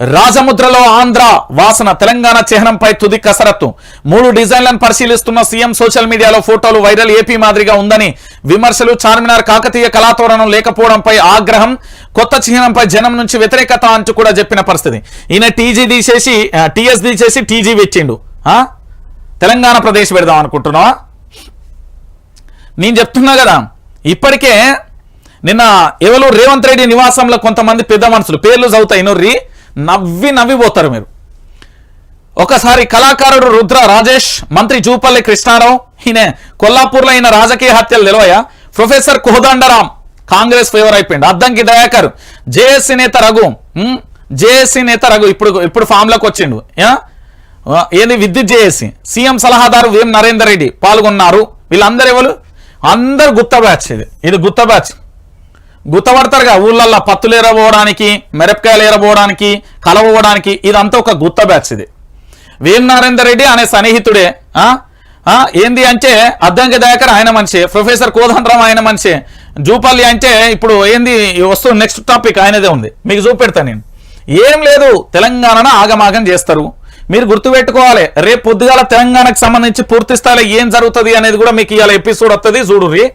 రాజముద్రలో ఆంధ్ర వాసన తెలంగాణ చిహ్నంపై తుది కసరత్తు. మూడు డిజైన్లను పరిశీలిస్తున్న సీఎం సోషల్ మీడియాలో ఫోటోలు వైరల్ ఏపీ మాదిరిగా ఉందని విమర్శలు చార్మినార్ కాకతీయ కళాతోరణం లేకపోవడంపై ఆగ్రహం కొత్త చిహ్నంపై జనం నుంచి వ్యతిరేకత అంటూ కూడా చెప్పిన పరిస్థితి. ఈయన టీజీ తీసేసి టీఎస్ తీసేసి టీజీ పెట్టిండు. తెలంగాణ ప్రదేశ్ పెడదాం అనుకుంటున్నావా? నేను చెప్తున్నా కదా ఇప్పటికే నిన్న ఎవరు రేవంత్ రెడ్డి నివాసంలో కొంతమంది పెద్ద మనుషులు పేర్లు చదువుతాయి నొర్రి. నవ్వి నవ్విపోతారు మీరు. ఒకసారి కళాకారుడు రుద్ర రాజేష్ మంత్రి జూపల్లి కృష్ణారావు ఈయన కొల్లాపూర్లో అయిన రాజకీయ హత్యలు నిలవయ ప్రొఫెసర్ కోదండరాం కాంగ్రెస్ ఫేవర్ అయిపోయింది అద్దంకి దయాకర్ జేఏసీ నేత రఘు జేఏసీ నేత రఘు ఇప్పుడు ఇప్పుడు ఫామ్లోకి వచ్చిండు ఏది ఏంది విద్యుత్ జేఏసీ? సీఎం సలహాదారు వేం నరేందర్ రెడ్డి పాల్గొన్నారు. వీళ్ళందరూ ఎవరు అందరు గుత్త బ్యాచ్ ఇది. ఇది గుత్త బ్యాచ్. గుత్తపడతారుగా ఊళ్ళల్లో పత్తులు ఎరబోవడానికి మిరపకాయలు ఎరబోవడానికి కలవడానికి ఇదంతా ఒక గుత్త బ్యాచ్ ఇది. వేం నరేందర్ రెడ్డి అనే సన్నిహితుడే ఏంది అంటే అద్దంకి దయాకర్ ఆయన మనిషి ప్రొఫెసర్ కోదండరాం ఆయన మనిషి జూపల్లి అంటే ఇప్పుడు ఏంది వస్తువు నెక్స్ట్ టాపిక్ ఆయనదే ఉంది. మీకు చూపెడతా నేను. ఏం లేదు తెలంగాణను ఆగమాగం చేస్తారు. మీరు గుర్తుపెట్టుకోవాలి రేపు పొద్దుగాల తెలంగాణకు సంబంధించి పూర్తి స్థాయిలో ఏం జరుగుతుంది అనేది కూడా మీకు ఇవాళ ఎపిసోడ్ వస్తుంది చూడుర్రి.